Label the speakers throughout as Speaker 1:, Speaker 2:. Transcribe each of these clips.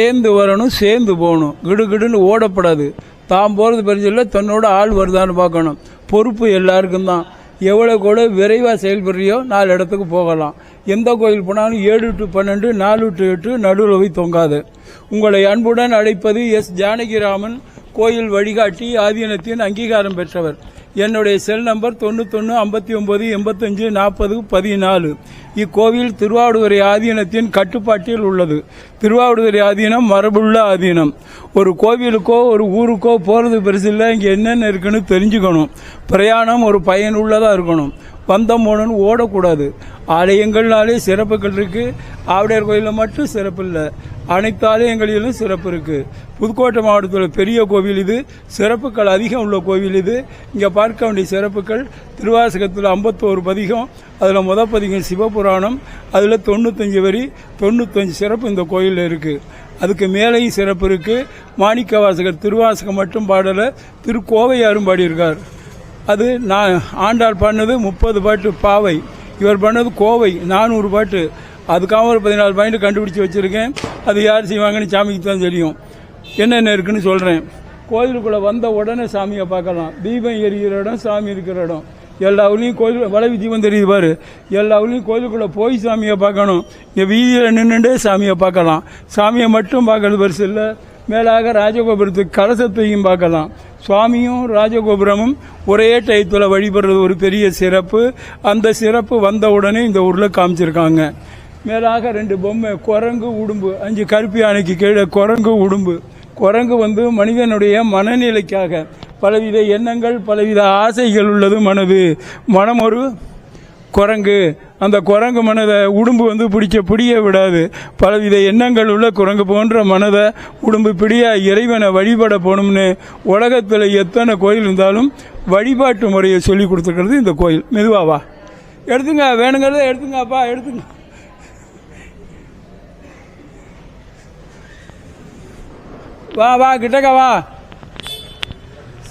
Speaker 1: சேர்ந்து வரணும் சேர்ந்து போகணும். கிடுகிடுன்னு ஓடப்படாது. தான் போகிறது பெருசில்ல தன்னோட ஆள் வருதான்னு பார்க்கணும். பொறுப்பு எல்லாருக்கும் தான். எவ்வளோ கூட விரைவாக செயல்படுறியோ நாலு இடத்துக்கு போகலாம். எந்த கோயில் போனாலும் ஏழு டு பன்னெண்டு நாலு டு எட்டு நடுவில் போய் தொங்காது. உங்களை அன்புடன் அழைப்பது எஸ். ஜானகிராமன் கோயில் வழிகாட்டி ஆதீனத்தின் அங்கீகாரம் பெற்றவர். என்னுடைய செல் நம்பர் தொண்ணூத்தொன்று ஐம்பத்தி ஒம்பது எண்பத்தஞ்சு நாற்பது பதினாலு. இக்கோவில் திருவாவடுதுறை ஆதீனத்தின் கட்டுப்பாட்டில் உள்ளது. திருவாவடுதுறை ஆதீனம் மரபுள்ள ஆதீனம். ஒரு கோவிலுக்கோ ஒரு ஊருக்கோ போகிறது பெருசில்லை இங்கே என்னென்ன இருக்குன்னு தெரிஞ்சுக்கணும். பிரயாணம் ஒரு பயனுள்ளதாக இருக்கணும். வந்தம் போனன்னு ஓடக்கூடாது. ஆலயங்கள்னாலே சிறப்புகள் இருக்குது ஆவுடையார் கோயிலில் மட்டும் சிறப்பு இல்லை. அனைத்து ஆலயங்களிலும் சிறப்பு இருக்குது புதுக்கோட்டை மாவட்டத்தில் பெரிய கோவில் இது. சிறப்புகள் அதிகம் உள்ள கோவில் இது. இங்கே பார்க்க வேண்டிய சிறப்புகள் திருவாசகத்தில் ஐம்பத்தோரு பதிகம் அதில் முத பதிகம் சிவபுராணம் அதில் தொண்ணூத்தஞ்சு வரி தொண்ணூத்தஞ்சு சிறப்பு இந்த கோயிலில் இருக்குது அதுக்கு மேலேயும் சிறப்பு இருக்குது மாணிக்க வாசகர் திருவாசகம் மட்டும் பாடலை திருக்கோவையாரும் பாடியிருக்கார். அது நான் ஆண்டாள் பாடினது முப்பது பாட்டு பாவை. இவர் பண்ணது கோவை நானூறு பாட்டு. அதுக்காக ஒரு பதினாலு பாயிண்ட் கண்டுபிடிச்சி வச்சுருக்கேன். அது யார் செய்வாங்கன்னு சாமிக்கு தான் தெரியும். என்னென்ன இருக்குன்னு சொல்கிறேன் கோயிலுக்குள்ளே வந்த உடனே சாமியை பார்க்கலாம். தீபம் எரிகிற இடம் சாமி இருக்கிற இடம். எல்லா ஊர்லேயும் கோயில் வளவி தீபம் தெரியுது பாரு. எல்லா ஊர்லேயும் கோயிலுக்குள்ளே போய் சாமியை பார்க்கணும். இங்கே வீதியில் நின்றுண்டே சாமியை பார்க்கலாம். சாமியை மட்டும் பார்க்கறது பெருசு இல்லை. மேலாக ராஜகோபுரத்துக்கு கலசத்தையும் பார்க்கலாம். சுவாமியும் ராஜகோபுரமும் ஒரே டயத்தில் வழிபடுறது ஒரு பெரிய சிறப்பு. அந்த சிறப்பு வந்த உடனே இந்த ஊரில் காமிச்சிருக்காங்க. மேலாக ரெண்டு பொம்மை குரங்கு உடும்பு. அஞ்சு கருப்பி யானைக்கு கீழே குரங்கு உடும்பு. குரங்கு வந்து மனிதனுடைய மனநிலைக்காக பலவித எண்ணங்கள் பலவித ஆசைகள் உள்ளது மனது. மனம் ஒரு குரங்கு. அந்த குரங்கு மனதை உடும்பு வந்து பிடிச்ச பிடிய விடாது. பலவித எண்ணங்கள் உள்ள குரங்கு போன்ற மனதை உடும்பு பிடிய இறைவனை வழிபட போகணும்னு உலகத்தில் எத்தனை கோயில் இருந்தாலும் வழிபாட்டு முறையை சொல்லி கொடுத்துருக்கிறது இந்த கோயில். மெதுவாவா எடுத்துங்க வேணுங்கிறத எடுத்துங்கப்பா எடுத்துங்க. வா வா கிட்டக்க வா.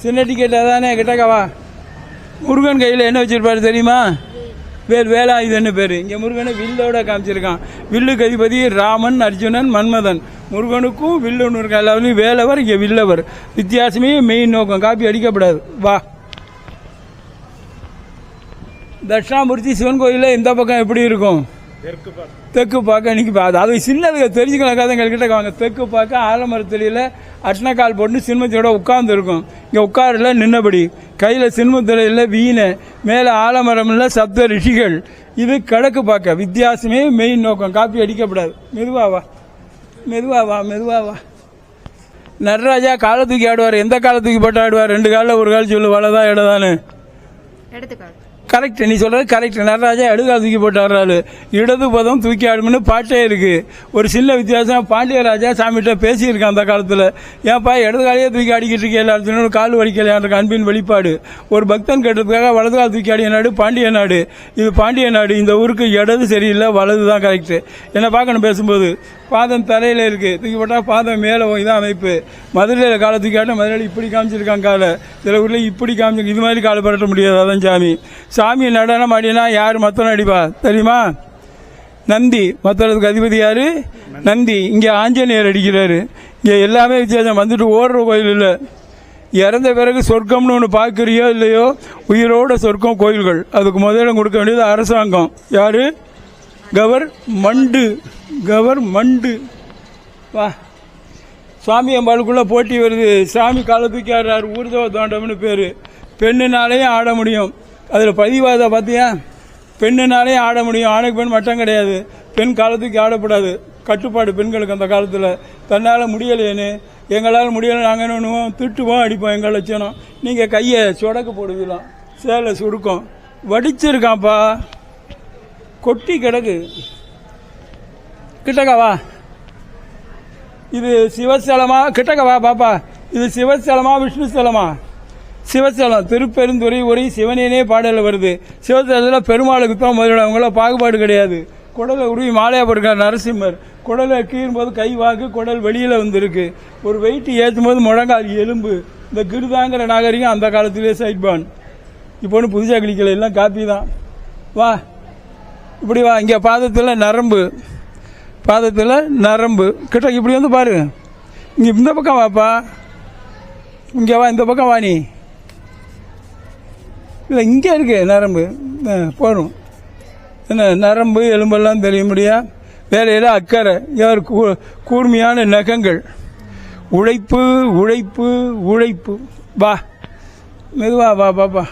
Speaker 1: சின்ன டிக்கெட் தானே கிட்டக்க வா. முருகன் கையில் என்ன வச்சிருப்பாரு தெரியுமா? வேல் வேலாயுதன்னு பேர்? இங்கே முருகனை வில்லோட காமிச்சிருக்கான். வில்லுக்கு அதிபதி ராமன் அர்ஜுனன் மன்மதன். முருகனுக்கும் வில்லுன்னு இருக்கான் எல்லாருமே வேலவர் இங்கே வில்லவர். வித்தியாசமே மெயின் நோக்கம். காப்பி அடிக்கப்படாது. வா. தட்சிணாமூர்த்தி சிவன் கோயிலில் இந்த பக்கம் எப்படி இருக்கும்? தெற்கு பார்க்க இன்னைக்கு பா- அது அது சின்னது தெரிஞ்சுக்கலாம் கதைங்கள்கிட்ட வாங்க தெற்கு பார்க்க ஆலமரத்தடியில் அட்னக்கால் போட்டு சின்மத்தோட உட்கார்ந்து இருக்கும் இங்கே உட்காரல நின்னபடி கையில் சின்மத்திலையில் வீணை மேலே ஆலமரம் இல்லை சப்த ரிஷிகள். இது கிழக்கு பார்க்க. வித்தியாசமே மெயின் நோக்கம். காப்பி அடிக்கப்படாது. மெதுவா வா. மெதுவா வா மெதுவா வா. நடராஜா காலை தூக்கி ஆடுவார். எந்த காலை தூக்கி போட்டு ஆடுவார்? ரெண்டு காலில் ஒரு கால் சொல்லு வலதா இடதானு
Speaker 2: எடுத்துக்காட்டு
Speaker 1: கரெக்ட் நீ சொல்கிறது கரெக்ட் நடராஜா இடதுகால் தூக்கி போட்டு இடது பதம் தூக்கி ஆடும்னு பாட்டே இருக்கு. ஒரு சின்ன வித்தியாசம் பாண்டியராஜா சாமிகிட்ட பேசியிருக்கான் அந்த காலத்தில். ஏன்ப்பா இடது காலையே தூக்கி ஆடிக்கிட்டு இருக்கே எல்லாத்தையும் கால் வலிக்கலையான்ற அன்பின் வெளிப்பாடு. ஒரு பக்தன் கேட்டதுக்காக வலது கால் தூக்கி ஆடிய நாடு பாண்டிய நாடு. இது பாண்டிய நாடு. இந்த ஊருக்கு இடது சரியில்லை வலது தான் கரெக்ட் என்ன பார்க்கணும் பேசும்போது. பாதம் தலையில் இருக்குது தூக்கி போட்டால் பாதம் மேலே இதான் அமைப்பு. மதுரையில் காலை தூக்கி மதுரையில் இப்படி காமிச்சிருக்காங்க காலை. சில ஊரில் இப்படி காமிச்சிருக்கு. இது மாதிரி காலை பரட்ட முடியாது. அதான் சாமி. சாமி நடனம் ஆடினா யார் மத்தம் அடிப்பா தெரியுமா? நந்தி. மத்தளத்துக்கு அதிபதி யார்? நந்தி. இங்கே ஆஞ்சநேயர் அடிக்கிறாரு. இங்கே எல்லாமே வித்தியாசம். வந்துட்டு ஓடுற கோயில் இல்லை. இறந்த பிறகு சொர்க்கம்னு ஒன்று பார்க்குறியோ இல்லையோ? உயிரோட சொர்க்கம் கோயில்கள். அதுக்கு முதலிடம் கொடுக்க வேண்டியது அரசாங்கம். யார்? கவர் மண்டு கவர் மண்டு. வா. சுவாமி அம்பாளுக்குள்ளே போட்டி வருது. சாமி காலை தூக்கி ஆடுறாரு. ஊர்தவ தோண்டம்னு பேர். பெண்ணுனாலேயும் ஆட முடியும். அதில் பதிவாத பார்த்தியா பெண்ணுனாலேயும் ஆட முடியும். ஆணுக்கு பெண் மட்டம் கிடையாது. பெண் காலத்துக்கு ஆடப்படாது. ஆடக்கூடாது கட்டுப்பாடு பெண்களுக்கு அந்த காலத்தில். தன்னால் முடியலையேன்னு. எங்களால் முடியலை நாங்கள் என்ன பண்ணுவோம்? திட்டுவோம் அடிப்போம் எங்கள் லட்சணம் நீங்கள் கையை சொடக்கு போடுவீங்களாம். சேலை சுருக்கம். வடிச்சிருக்கான்ப்பா கொட்டி கிடக்கு. கிட்டக்கா வா இது சிவஸ்தலமா கிட்டக்க வா பாப்பா? இது சிவஸ்தலமா விஷ்ணு ஸ்தலமா சிவஸ்தலம் திருப்பெருந்துறை ஒரே சிவனேனே பாடலில் வருது. சிவஸ்தலத்தில் பெருமாளுக்கு தான் முதல்ல அவங்கள பாகுபாடு கிடையாது. குடலை உருவி மாலையாக போட்டிருக்கார் நரசிம்மர். குடலை கீறும்போது கை வாக்கு குடல் வெளியில் வந்திருக்கு. ஒரு வெயிட்டு ஏற்றும் போது முழங்கால் எலும்பு. இந்த கிருதாங்கிற நாகரிகம் அந்த காலத்திலே சைட்பான் இப்போ ஒன்றும் புதுசாக கிளிக்கல எல்லாம் காப்பி தான். வா. இப்படி வா இங்கே பாதத்தில் நரம்பு. பாதத்தில் நரம்பு. கிட்ட இப்படி வந்து பாரு. இங்கே இந்த பக்கம் வாப்பா. இங்கே வா இந்த பக்கம் வா நீ. இல்லை இங்கே இருக்கு நரம்பு. போகணும். என்ன நரம்பு எலும்பெல்லாம் தெரிய முடியா வேலையில் அக்கறை. யார் கூர்மையான நகங்கள். உழைப்பு உழைப்பு உழைப்பு. வா. மெதுவா வா பாப்பா.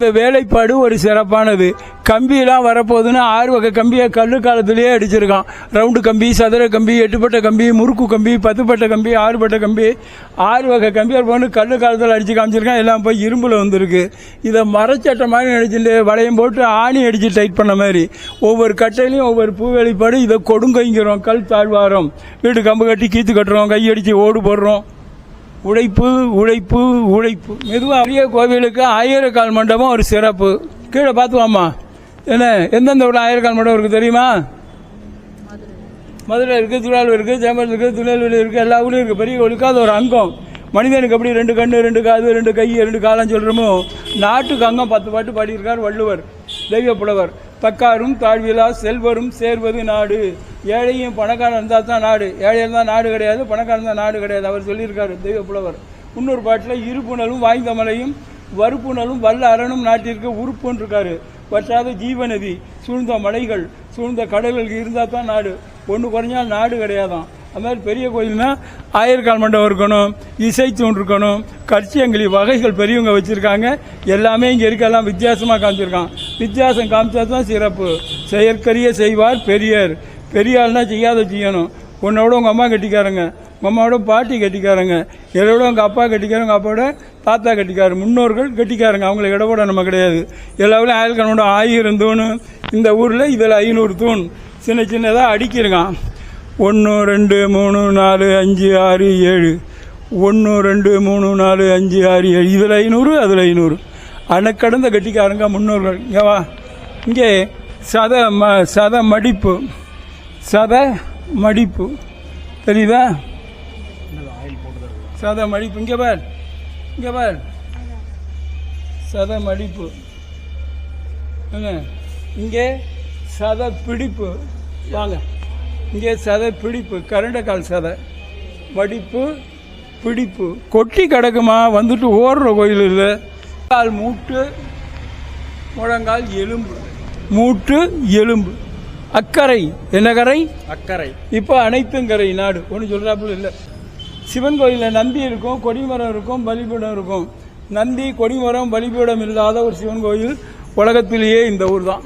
Speaker 1: இந்த வேலைப்பாடு ஒரு சிறப்பானது. கம்பியெல்லாம் வரப்போகுதுன்னு ஆறு வகை கம்பியை கல்லு காலத்திலேயே அடிச்சிருக்கான். ரவுண்டு கம்பி சதுர கம்பி எட்டுப்பட்ட கம்பி முறுக்கு கம்பி பத்துப்பட்ட கம்பி ஆறுபட்ட கம்பி. ஆறு வகை கம்பியை போட்டு கல்லு காலத்தில் அடித்து காமிச்சிருக்கான். எல்லாம் போய் இரும்பில் வந்திருக்கு. இதை மரச்சட்டை மாதிரி அடிச்சுட்டு வளையம் போட்டு ஆணி அடித்து டைட் பண்ண மாதிரி. ஒவ்வொரு கட்டையிலையும் ஒவ்வொரு பூ வேலைப்பாடு. இதை கொடுங்கைங்கிறோம். கல் தாழ்வாரம். வீடு கம்பு கட்டி கீத்து கட்டுறோம். கையடித்து ஓடு போடுறோம். உழைப்பு உழைப்பு உழைப்பு. மெதுவாக அரிய கோவிலுக்கு ஆயிரக்கால் மண்டபம் ஒரு சிறப்பு. கீழே பார்த்துவாம்மா என்ன எந்தெந்த ஊரில் ஆயிரக்கால் மண்டபம் இருக்குது தெரியுமா? மதுரை இருக்குது திருவாரூர் இருக்குது சேம்பரம் இருக்குது திருநெல்வேலி இருக்குது எல்லா ஊரும் இருக்குது பெரிய கோவிலுக்கு அது ஒரு அங்கம். மனிதனுக்கு எப்படி ரெண்டு கண்ணு ரெண்டு காது ரெண்டு கை ரெண்டு காலம் சொல்கிறோமோ நாட்டுக்கு அங்கம் பத்து பாட்டு பாடியிருக்கார் வள்ளுவர் தெய்வ புலவர் தக்காரும் தாழ்விலா செல்வரும் சேர்வது நாடு. ஏழையும் பணக்காரன் இருந்தால் தான் நாடு. ஏழை இருந்தால் நாடு கிடையாது பணக்காரன் தான் நாடு கிடையாது. அவர் சொல்லியிருக்காரு தெய்வ புலவர். இன்னொரு பாட்டில் இருப்புணலும் வாய்ந்த மலையும் வறுப்புணலும் வல்ல அரணும் நாட்டிற்கு உறுப்புன்னு இருக்காரு வற்றாத ஜீவநதி சூழ்ந்த மலைகள் சூழ்ந்த கடல்கள் இருந்தால் தான் நாடு. ஒன்று குறைஞ்சால் நாடு கிடையாதான். அது மாதிரி பெரிய கோயில்னா ஆயர்கால் மண்டபம் இருக்கணும் இசை தூண் இருக்கணும் கட்சியங்களி வகைகள் பெரியவங்க வச்சுருக்காங்க. எல்லாமே இங்கே இருக்கலாம் வித்தியாசமாக காமிச்சிருக்கான். வித்தியாசம் காமிச்சா தான் சிறப்பு. செயற்கரிய செய்வார் பெரியர். பெரிய ஆள்னா செய்யாத செய்யணும். உன்னோட உங்கள் அம்மா கட்டிக்காரங்க. உங்கள் அம்மாவோட பாட்டி கட்டிக்காரங்க. என்னோட உங்கள் அப்பா கட்டிக்காரங்க அப்பாவோட தாத்தா கட்டிக்காரு. முன்னோர்கள் கட்டிக்காரங்க. அவங்களை இடவோட நம்ம கிடையாது. எல்லாவிலும் ஆயிரக்கணோட ஆயிரம் தூண். இந்த ஊரில் இதில் ஐநூறு தூண். சின்ன சின்னதாக அடிக்கிருக்கான். ஒன்று ரெண்டு மூணு நாலு அஞ்சு ஆறு ஏழு. ஒன்று ரெண்டு மூணு நாலு அஞ்சு ஆறு ஏழு. இதில் ஐநூறு அதில் ஐநூறு. அணக்கடந்த கட்டிக்காரங்க முன்னோர்கள். ஏவா வா. இங்கே சத ம சத மடிப்பு. சத மடிப்பு. தெரியுதா? சத மடிப்பு. இங்கே பார். இங்கே பார். சத மடிப்பு. என்ன? இங்கே சத பிடிப்பு. வாங்க. இங்கே சதை பிடிப்பு. கரண்டக்கால் சதை. மடிப்பு பிடிப்பு. கொட்டி கிடக்குமா? வந்துட்டு ஓடுற கோயில் இல்லை. கால் மூட்டு முழங்கால் எலும்பு. மூட்டு எலும்பு. அக்கறை. என்ன கரை
Speaker 2: அக்கறை.
Speaker 1: இப்போ அனைத்தும் கரை நாடு. ஒன்றும் சொல்கிறாப்புல இல்லை. சிவன் கோயிலில் நந்தி இருக்கும் கொடிமரம் இருக்கும் பலிபீடம் இருக்கும். நந்தி கொடிமரம் பலிபீடம் இல்லாத ஒரு சிவன் கோயில் உலகத்திலேயே இந்த ஊர் தான்.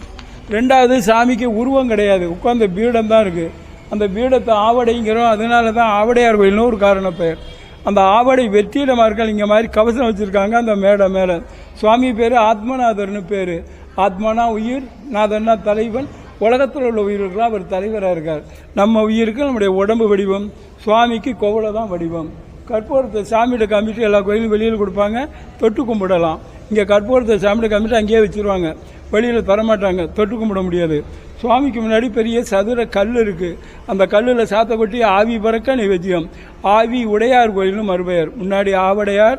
Speaker 1: ரெண்டாவது சாமிக்கு உருவம் கிடையாது. உட்கார்ந்த பீடம் தான் இருக்குது அந்த பீடத்தை ஆவடைங்கிறோம். அதனால தான் ஆவடையார் கோயில்னு ஒரு காரண பெயர். அந்த ஆவடை வெற்றிடமார்கள் இங்கே மாதிரி கவசம் வச்சுருக்காங்க அந்த மேடை மேலே. சுவாமி பேர் ஆத்மநாதர்னு பேர். ஆத்மனா உயிர் நாதன்னா தலைவன் உலகத்தில் உள்ள உயிர்களுக்கெல்லாம் அவர் தலைவராக இருக்கார். நம்ம உயிருக்கு நம்முடைய உடம்பு வடிவம் சுவாமிக்கு கோவலை தான் வடிவம். கற்பூரத்தை சாமிகிட்ட காமிட்டு எல்லா கோயிலும் வெளியில் கொடுப்பாங்க தொட்டு கும்பிடலாம். இங்கே கற்பூரத்தை சாமிகிட்ட காமிட்டு அங்கேயே வச்சுருவாங்க. வெளியில் தரமாட்டாங்க தொட்டு கும்பிட முடியாது. சுவாமிக்கு முன்னாடி பெரிய சதுர கல் இருக்குது அந்த கல்லில் சாத்த கொட்டி ஆவி பறக்க நைவேத்தியம். ஆவி உடையார் கோயில்னு மறுபெயர். முன்னாடி ஆவடையார்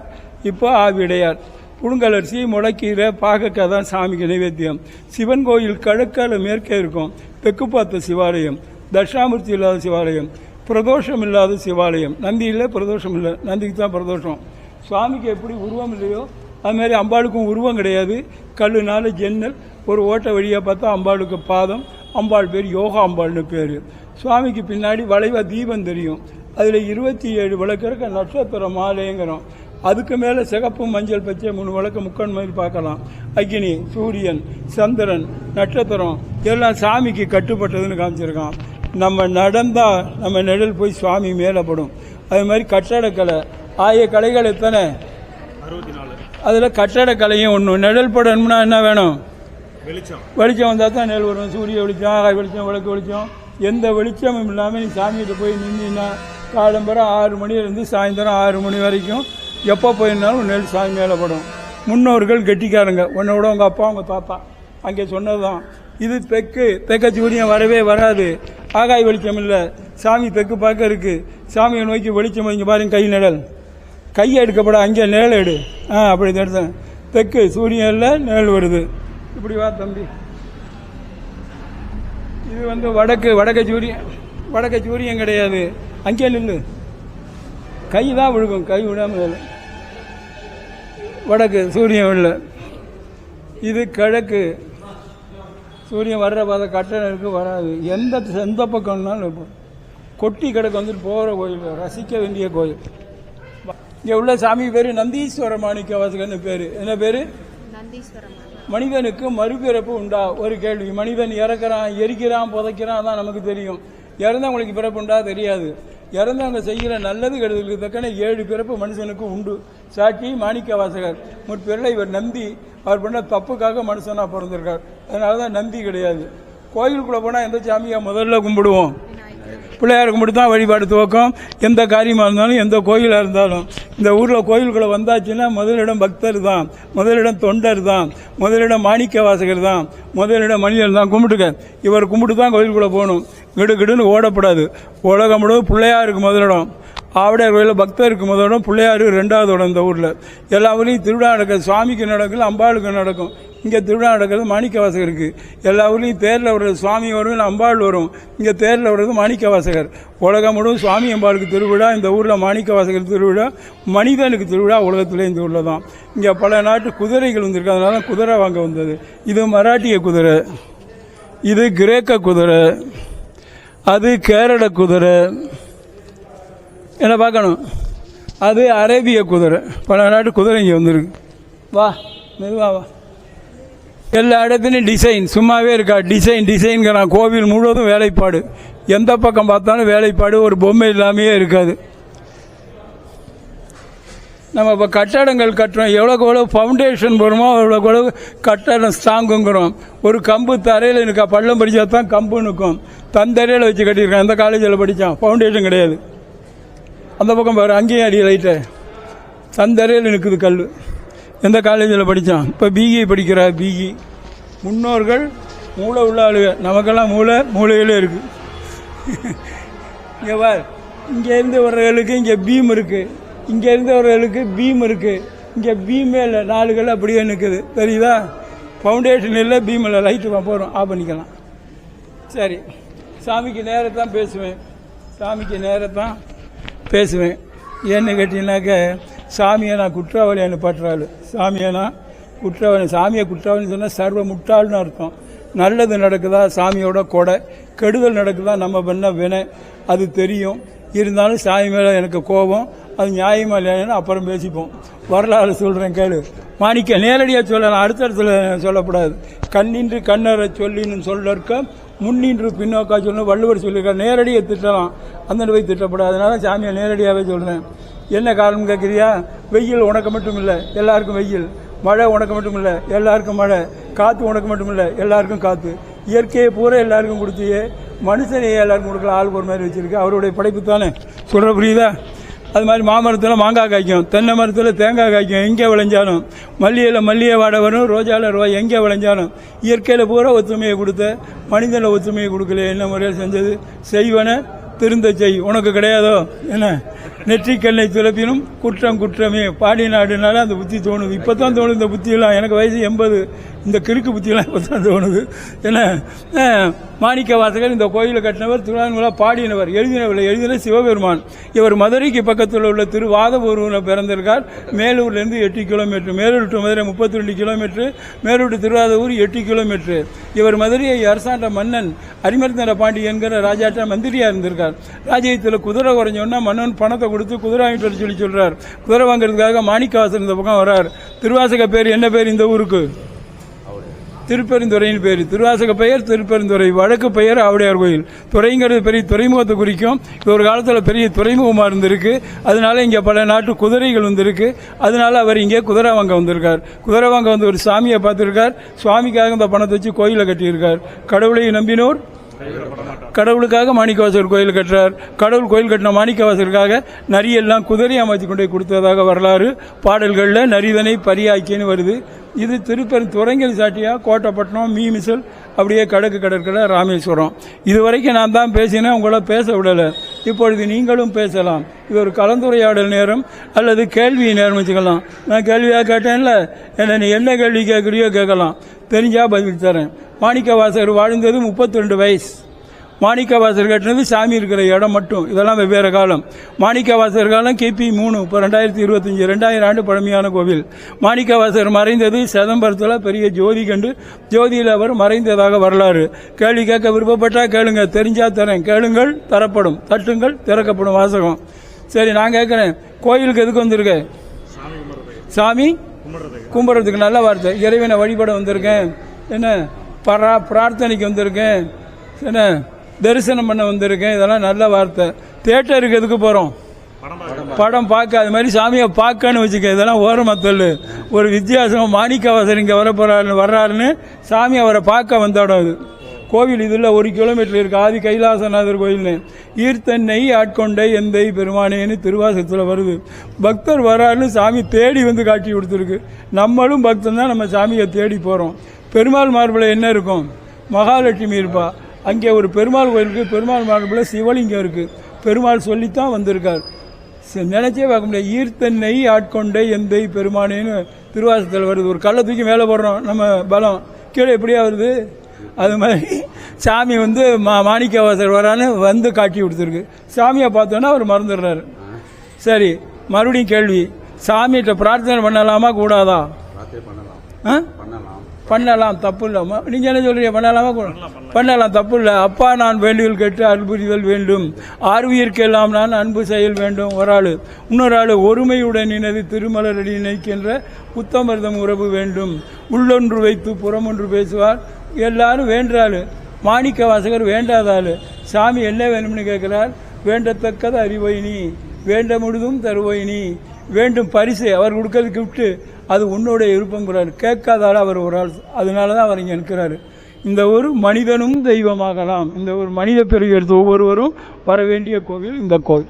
Speaker 1: இப்போ ஆவிடையார். புழுங்கலரிசி முளைக்கீரை பாகக்காய் தான் சாமிக்கு நைவேத்தியம். சிவன் கோயில் கிழக்கால மேற்கே இருக்கும். தெற்கு பார்த்த சிவாலயம் தட்சிணாமூர்த்தி இல்லாத சிவாலயம் பிரதோஷம் இல்லாத சிவாலயம். நந்தி இல்லை பிரதோஷம் இல்லை நந்திக்கு தான் பிரதோஷம். சுவாமிக்கு எப்படி உருவம் இல்லையோ அதுமாரி அம்பாளுக்கும் உருவம் கிடையாது. கல்லுனால ஜன்னல் ஒரு ஓட்டை வழியாக பார்த்தா அம்பாளுக்கு பாதம் அம்பாள் பேர் யோகா அம்பாள்னு பேர். சுவாமிக்கு பின்னாடி வளைவா தீபம் தெரியும். அதில் இருபத்தி ஏழு விளக்கு இருக்க நட்சத்திர மாலைங்கிறோம். அதுக்கு மேலே சிகப்பு மஞ்சள் பச்சை மூணு விளக்கு முக்கன் மாதிரி பார்க்கலாம். அக்னி சூரியன் சந்திரன் நட்சத்திரம் எல்லாம் சாமிக்கு கட்டுப்பட்டதுன்னு காமிச்சிருக்கான். நம்ம நடந்தா நம்ம நிழல் போய் சுவாமி மேலே படும். அது மாதிரி கட்டடக்கலை. ஆய கலைகள் எத்தனை? அதில் கட்டடக்கலையும் ஒன்று நிழல் படணும்னா என்ன வேணும்?
Speaker 2: வெளிச்சம்.
Speaker 1: வெளிச்சம் வந்தால் தான் நெல் வரும். சூரிய வெளிச்சம் ஆகாய வெளிச்சம் விளக்கு வெளிச்சம். எந்த வெளிச்சமும் இல்லாமல் நீ சாமிகிட்ட போய் நின்னா காலம்பரம் ஆறு மணிலேருந்து சாயந்தரம் ஆறு மணி வரைக்கும் எப்போ போயிருந்தாலும் நெல் சாமி மேலே படும். முன்னோர்கள் கெட்டிக்காரங்க. உன்னோட உங்கள் அப்பா உங்கள் தாத்தா. அங்கே சொன்னது தான் இது தெற்கு தெற்க சூரியன் வரவே வராது. ஆகாய வெளிச்சம் இல்லை. சாமி தெற்கு பார்க்க இருக்குது சாமியை நோக்கி வெளிச்சம் இங்கே பாருங்க கை நிழல். கையை எடுக்கப்பட அங்கே நிழல் எடு. ஆ அப்படி எடுத்தேன் தெற்கு இல்லை நிழல் வருது. இப்படி வா தம்பி. இது வந்து வடக்கு வடக்கு சூரியன் வடக்க சூரியன் கிடையாது. அங்கே நில்லு. கை தான் விழுகும். கை விடாமல் நில்லு. வடக்கு சூரியன் உள்ள இது கிழக்கு. சூரியன் வர்ற பாதை கட்டணம் இருக்கு வராது. எந்த எந்த பக்கம்னாலும் கொட்டி கிடக்கு வந்துட்டு போகிற கோயில் ரசிக்க வேண்டிய கோயில். இங்கே உள்ள சாமி பேர் நந்தீஸ்வர மாணிக்க வாசகன்னு பேர். என்ன பேர்? மனிதனுக்கு மறுபிறப்பு உண்டா? ஒரு கேள்வி. மனிதன் இறக்குறான் எரிக்கிறான் புதைக்கிறான் அதான் நமக்கு தெரியும். இறந்தவங்களுக்கு பிறப்பு உண்டா? தெரியாது. இறந்தவங்க செய்கிற நல்லது கெடுதலுக்கு தக்கன ஏழு பிறப்பு மனுஷனுக்கு உண்டு. சாட்சி மாணிக்க வாசகர் முற்பிறலை இவர் நம்பி அவர் பண்ண தப்புக்காக மனுஷனாக பிறந்திருக்கார். அதனால தான் நம்பி கிடையாது. கோயிலுக்குள்ளே போனால் எந்த சாமியாக முதல்ல கும்பிடுவோம்? பிள்ளையார் கும்பிட்டு தான் வழிபாடு துவக்கம். எந்த காரியமாக இருந்தாலும் எந்த கோயிலாக இருந்தாலும். இந்த ஊரில் கோயிலுக்குள்ளே வந்தாச்சுன்னா முதலிடம் பக்தர் தான். முதலிடம் தொண்டர் தான். முதலிடம் மாணிக்க வாசகர் தான். முதலிடம் மனிதர் தான். கும்பிட்டுக்க. இவர் கும்பிட்டு தான் கோயிலுக்குள்ளே போகணும். கிடு கிடுன்னு ஓடப்படாது. உலகம் முழுவதும் பிள்ளையாருக்கு முதலிடம். ஆவுடையார் கோயிலில் பக்தருக்கு முதலிடம் பிள்ளையாரு ரெண்டாவது இடம் இந்த ஊரில். எல்லா ஊர்லேயும் திருவிழா நடக்குது. சுவாமிக்கு நடக்கும் அம்பாளுக்கு நடக்கும். இங்கே திருவிழா நடக்கிறது மாணிக்க இருக்குது எல்லா ஊர்லேயும் தேரில் வர்றது சுவாமி வரும் இல்லை அம்பாள் வரும். இங்கே தேரில் வர்றது மாணிக்க வாசகர் உலகம் முழுவதும் சுவாமி அம்பாளுக்கு திருவிழா இந்த ஊரில் மாணிக்க வாசகர் திருவிழா மனிதனுக்கு திருவிழா உலகத்திலே இந்த ஊரில் தான். இங்கே பல நாட்டு குதிரைகள் வந்திருக்கு அதனால தான் குதிரை வாங்க வந்தது. இது மராட்டிய குதிரை. இது கிரேக்க குதிரை. அது கேரள குதிரை. என்ன பார்க்கணும்? அது அரேபிய குதிரை. பல நாட்டு குதிரை இங்கே வந்துருக்கு. வா மெதுவா வா. எல்லா இடத்துலையும் டிசைன் சும்மாவே இருக்கா? டிசைன் டிசைன்கிறான் கோவில் முழுவதும் வேலைப்பாடு. எந்த பக்கம் பார்த்தாலும் வேலைப்பாடு ஒரு பொம்மை இல்லாமையே இருக்காது. நம்ம இப்போ கட்டடங்கள் கட்டுறோம். எவ்வளோக்கு எவ்வளோ ஃபவுண்டேஷன் போடுறோமோ அவ்வளோக்கு எவ்வளோ கட்டடம் ஸ்ட்ராங்குங்கிறோம் ஒரு கம்பு தரையில் நிற்கா பள்ளம் படித்தா தான் கம்பு நிற்கும். தந்தரையில் வச்சு கட்டியிருக்கான். அந்த காலேஜில் படித்தான் ஃபவுண்டேஷன் கிடையாது. அந்த பக்கம் பாரு அங்கேயும் அடி லைட்டு தந்தரையில் நிற்குது கல் எந்த காலேஜில் படித்தான்? இப்போ பிஇ e. படிக்கிறா பிஇ e. முன்னோர்கள் மூளை உள்ள ஆளுக. நமக்கெல்லாம் மூளை மூளையிலே இருக்குது இங்கே பார் இங்கேருந்து வர்றவர்களுக்கு இங்கே பீம் இருக்குது இங்கேருந்து வர்றவர்களுக்கு பீம் இருக்குது இங்கே பீமே இல்லை நாளுகள் அப்படியே நிற்குது தெரியுதா? ஃபவுண்டேஷன் இல்லை பீம் இல்லை. லைட்டு போகிறோம் ஆஃப் பண்ணிக்கலாம். சரி. சாமிக்கு நேரத்தான் பேசுவேன். சாமிக்கு நேரத்தான் பேசுவேன். ஏன்னு கேட்டீங்கன்னாக்க சாமியை நான் குற்றவாளியான பற்றாள் சாமியை நான் குற்றவாளி சாமியை குற்றவாளின்னு சொன்னால் சர்வ முட்டாள்னு அர்த்தம். நல்லது நடக்குதா? சாமியோட கொடை. கெடுதல் நடக்குதா? நம்ம பண்ண வினை. அது தெரியும். இருந்தாலும் சாமி மேலே எனக்கு கோபம். அது நியாயமா இல்லையான்னு அப்புறம் பேசிப்போம். வரலாறு சொல்கிறேன் கேளு. மாணிக்க நேரடியாக சொல்லலாம். அடுத்தடுத்துல சொல்லக்கூடாது கண்ணின்று கண்ணரை சொல்லின்னு சொல்லற்க முன்னின்று பின்னோக்கா சொல்லணும் வள்ளுவர் சொல்லியிருக்கார். நேரடியாக திட்டலாம். அந்த போய் திட்டப்படாது. அதனால சாமியை நேரடியாகவே சொல்கிறேன் என்ன காரணம் கேட்குறியா? வெயில் உனக்கு மட்டும் இல்லை எல்லாருக்கும் வெயில். மழை உனக்கு மட்டும் இல்லை எல்லாருக்கும் மழை. காற்று உனக்கு மட்டும் இல்லை எல்லாருக்கும் காற்று. இயற்கையை பூரா எல்லாருக்கும் கொடுத்தியே மனுஷனை எல்லாருக்கும் கொடுக்கல ஆள் ஒரு மாதிரி வச்சுருக்கு. அவருடைய படைப்பு தானே? சொல்கிற புரியுதா? அது மாதிரி மாமரத்தில் மாங்காய் காய்க்கும் தென்னை மரத்தில் தேங்காய் காய்க்கும் எங்கே விளைஞ்சாலும். மல்லிகையில் மல்லிகை வாடை வரும் ரோஜாவில் ரோ எங்கே விளைஞ்சாலும். இயற்கையில் பூரா ஒற்றுமையை கொடுத்த மனிதனில் ஒற்றுமையை கொடுக்கல என்ன முறையில் செஞ்சது? செய்வன திருந்த செய். உனக்கு கிடையாதோ? என்ன? நெற்றிக்கல்லை துளப்பினும் குற்றம் குற்றமே. பாடி நாடுனால அந்த புத்தி தோணுது. இப்போ தான் தோணுது இந்த புத்தியெல்லாம். எனக்கு வயசு எண்பது. இந்த கிறுக்கு புத்தியெல்லாம் இப்போ தான் தோணுது. என்ன? மாணிக்க வாசகர் இந்த கோயிலை கட்டினவர் திருவான்மூலா பாடினவர் எழுதினவர் எழுதின சிவபெருமான். இவர் மதுரைக்கு பக்கத்தில் உள்ள திருவாதபூர்வில் பிறந்திருக்கார். மேலூர்லேருந்து எட்டு கிலோமீட்டர். மேலூர் டு மதுரை முப்பத்தி ரெண்டு கிலோமீட்டர். மேலூர் டு திருவாதூர் எட்டு கிலோமீட்டர். இவர் மதுரையை அரசாண்ட மன்னன் அரிமர்தன பாண்டி என்கிற ராஜாட்ட மந்திரியாக இருந்திருக்கார். ராஜ்யத்தில் குதிரை குறைஞ்சோன்னா மன்னன் பணம் பணத்தை கொடுத்து குதிரை வாங்கிட்டு வர சொல்லி சொல்கிறார் குதிரை வாங்குறதுக்காக மாணிக்கவாசன் இந்த பக்கம் வரார் திருவாசக பேர் என்ன பேர் இந்த ஊருக்கு? திருப்பெருந்துறையின் பேர். திருவாசக பெயர் திருப்பெருந்துறை. வடக்கு பெயர் ஆவுடையார் கோயில். துறைங்கிறது பெரிய துறைமுகத்தை குறிக்கும். இது ஒரு காலத்தில் பெரிய துறைமுகமாக இருந்திருக்கு. அதனால இங்கே பல நாட்டு குதிரைகள் வந்திருக்கு. அதனால அவர் இங்கே குதிரை வாங்க வந்திருக்கார். குதிரை வாங்க வந்து ஒரு சாமியை பார்த்துருக்கார். சுவாமிக்காக இந்த பணத்தை வச்சு கோயிலை கட்டியிருக்கார். கடவுளை நம்பினோர். கடவுளுக்காக மாணிக்கவாசகர் கோயில் கட்டுறார். கடவுள் கோயில் கட்டின மாணிக்கவாசகருக்காக நரியெல்லாம் குதிரை அமைச்சு கொண்டு போய் கொடுத்ததாக வரலாறு. பாடல்களில் நரிதனை பரியாக்கின்னு வருது. இது திருப்பெரும் துறைங்கல் சாட்டியா கோட்டைப்பட்டினம் மீமிசல் அப்படியே கடக்கு கடற்கரை ராமேஸ்வரம். இது வரைக்கும் நான் தான் பேசினேன் உங்களை பேச விடலை. இப்பொழுது நீங்களும் பேசலாம். இது ஒரு கலந்துரையாடல் நேரம் அல்லது கேள்வி நேரம் வச்சுக்கலாம். நான் கேள்வியாக கேட்டேன்ல? என்ன நீ என்ன கேள்வி கேட்குறியோ கேட்கலாம். தெரிஞ்சா பதில் தரேன். மாணிக்க வாசகர் வாழ்ந்தது முப்பத்தி ரெண்டு வயசு. மாணிக்க வாசகர் கட்டினது சாமி இருக்கிற இடம் மட்டும். இதெல்லாம் வெவ்வேறு காலம். மாணிக்க வாசகர் காலம் கிபி மூணு இப்போ ரெண்டாயிரத்தி இருபத்தஞ்சி ரெண்டாயிரம் ஆண்டு பழமையான கோவில். மாணிக்க வாசகர் மறைந்தது சிதம்பரத்தில் பெரிய ஜோதி கண்டு ஜோதியில் அவர் மறைந்ததாக வரலாறு. கேள்வி கேட்க விருப்பப்பட்டால் கேளுங்க தெரிஞ்சா தரேன். கேளுங்கள் தரப்படும். தட்டுங்கள் திறக்கப்படும் வாசகம். சரி நான் கேட்குறேன். கோயிலுக்கு எதுக்கு வந்திருக்கேன்
Speaker 2: சாமி. கும்பிட்றதுக்கு.
Speaker 1: நல்ல வார்த்தை. இறைவனை வழிபட வந்திருக்கேன். என்ன? பரா பிரார்த்தனைக்கு வந்திருக்கேன். என்ன? தரிசனம் பண்ண வந்திருக்கேன். இதெல்லாம் நல்ல வார்த்தை. தேட்டருக்கு எதுக்கு போகிறோம்
Speaker 2: படம் பார்க்க.
Speaker 1: அது மாதிரி சாமியை பார்க்கன்னு வச்சுக்க. இதெல்லாம் ஓரமா தள்ளு. ஒரு வித்தியாசம் மாணிக்கவாசர் இங்கே வர போறாருன்னு வர்றாருன்னு சாமி அவரை பார்க்க வந்த இடம் இது. கோவில் இதில் ஒரு கிலோமீட்டர் இருக்கு. ஆதி கைலாசநாதர் கோயில்னு. ஈர்த்தன்னை ஆட்கொண்டை எந்தை பெருமானேன்னு திருவாசத்தில் வருது. பக்தர் வராருன்னு சாமி தேடி வந்து காட்சி கொடுத்துருக்கு. நம்மளும் பக்தன் தான் நம்ம சாமியை தேடி போகிறோம் பெருமாள் மார்பில் என்ன இருக்கும்? மகாலட்சுமி இருப்பா. அங்கே ஒரு பெருமாள் கோயிலுக்கு பெருமாள் மார்பில் சிவலிங்கம் இருக்குது பெருமாள் சொல்லித்தான் வந்திருக்கார். நினைச்சே பார்க்க முடியாது ஈர்த்தன்னை ஆட்கொண்டை எந்தை பெருமானேன்னு திருவாசத்தில் வருது. ஒரு கல்லை தூக்கி மேலே போடுறோம். நம்ம பலம். கீழே எப்படியா வருது? அது மாதிரி சாமி வந்து மா மாணிக்கவாசர் வரான்னு வந்து காட்சி கொடுத்துருக்கு. சாமியை பார்த்தோன்னா அவர் மறந்துடுறாரு. சரி மறுபடியும் கேள்வி. சாமிகிட்ட பிரார்த்தனை பண்ணலாமா கூடாதா? ஆ? பண்ணலாம். தப்பு இல்லை. நீங்க என்ன சொல்றீங்க? பண்ணலாமா? பண்ணலாம் தப்பு இல்லை. அப்பா நான் வேண்டுதல் கேட்டு அன்புரிதல் வேண்டும். ஆர்வியர்க்கெல்லாம் நான் அன்பு செயல் வேண்டும். ஒரு ஆள் இன்னொரு ஆள் ஒருமையுடன் இனது திருமலரடி நினைக்கின்ற உத்தமர்தம் உறவு வேண்டும். உள்ளொன்று வைத்து புறமொன்று பேசுவார். எல்லாரும் வேண்டுறாள் மாணிக்க வாசகர் வேண்டாதாள். சாமி என்ன வேணும்னு கேட்கிறார்? வேண்டத்தக்கது அறிவை நீ. வேண்ட முழுதும் தருவை நீ. வேண்டும் பரிசு அவர் கொடுக்கறது கிஃப்ட்டு அது உன்னோட விருப்பங்கிறார் கேட்காதால அவர் ஒரு ஆள். அதனால தான் அவர் இங்கே நிற்கிறாரு. இந்த ஒரு மனிதனும் தெய்வமாகலாம். இந்த ஒரு மனித பிறவி எடுத்து ஒவ்வொருவரும் வர வேண்டிய கோவில் இந்த கோவில்.